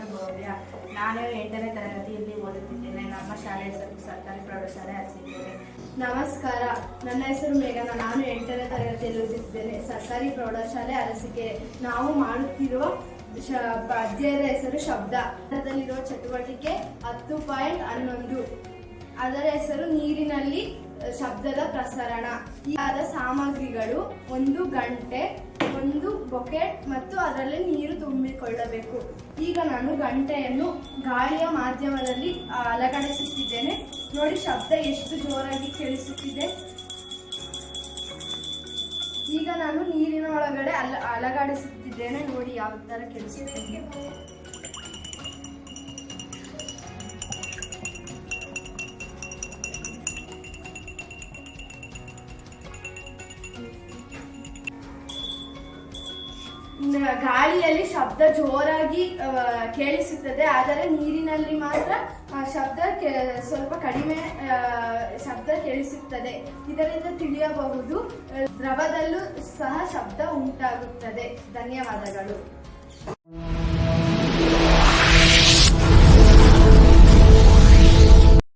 ಹೆಸರು ನಾನು ಎಂಟನೇ ತರಗತಿಯಲ್ಲಿ ಓದುತ್ತಿದ್ದೇನೆ. ನಮ್ಮ ಶಾಲೆ ಹೆಸರು ಸರ್ಕಾರಿ ಪ್ರೌಢಶಾಲೆ ಹಸಿದ್ದೇನೆ ನಮಸ್ಕಾರ. ನನ್ನ ಹೆಸರು ಮೇಘನಾ. ನಾನು ಎಂಟನೇ ತರಗತಿಯಲ್ಲಿ ಓದುತ್ತಿದ್ದೇನೆ. ಸರ್ಕಾರಿ ಪ್ರೌಢಶಾಲೆ ಅರಸಿಕೆ. ನಾವು ಮಾಡುತ್ತಿರುವ ಶ ಹೆಸರು ಶಬ್ದ. ಅದರಲ್ಲಿರುವ ಚಟುವಟಿಕೆ ಹತ್ತು ಪಾಯಿಂಟ್ ಹನ್ನೊಂದು. ಅದರ ಹೆಸರು ನೀರಿನಲ್ಲಿ ಶಬ್ದದ ಪ್ರಸರಣ. ಈ ಆದ ಸಾಮಗ್ರಿಗಳು ಒಂದು ಗಂಟೆ, ಒಂದು ಬೊಕೆಟ್ ಮತ್ತು ಅದರಲ್ಲಿ ನೀರು ತುಂಬಿಕೊಳ್ಳಬೇಕು. ಈಗ ನಾನು ಗಂಟೆಯನ್ನು ಗಾಳಿಯ ಮಾಧ್ಯಮದಲ್ಲಿ ಅಲಗಡಿಸುತ್ತಿದ್ದೇನೆ. ನೋಡಿ, ಶಬ್ದ ಎಷ್ಟು ಜೋರಾಗಿ ಕೇಳಿಸುತ್ತಿದೆ. ಈಗ ನಾನು ನೀರಿನ ಒಳಗಡೆ ಅಲ, ಅಲಗಾಡಿಸುತ್ತಿದ್ದೇನೆ. ನೋಡಿ, ಯಾವ ತರ ಕೇಳಿಸುತ್ತಿದೆ. ಗಾಳಿಯಲ್ಲಿ ಶಬ್ದ ಜೋರಾಗಿ ಕೇಳಿಸುತ್ತದೆ. ಆದರೆ ನೀರಿನಲ್ಲಿ ಮಾತ್ರ ಶಬ್ದ ಸ್ವಲ್ಪ ಕಡಿಮೆ ಶಬ್ದ ಕೇಳಿಸುತ್ತದೆ. ಇದರಿಂದ ತಿಳಿಯಬಹುದು, ದ್ರವದಲ್ಲೂ ಸಹ ಶಬ್ದ ಉಂಟಾಗುತ್ತದೆ. ಧನ್ಯವಾದಗಳು.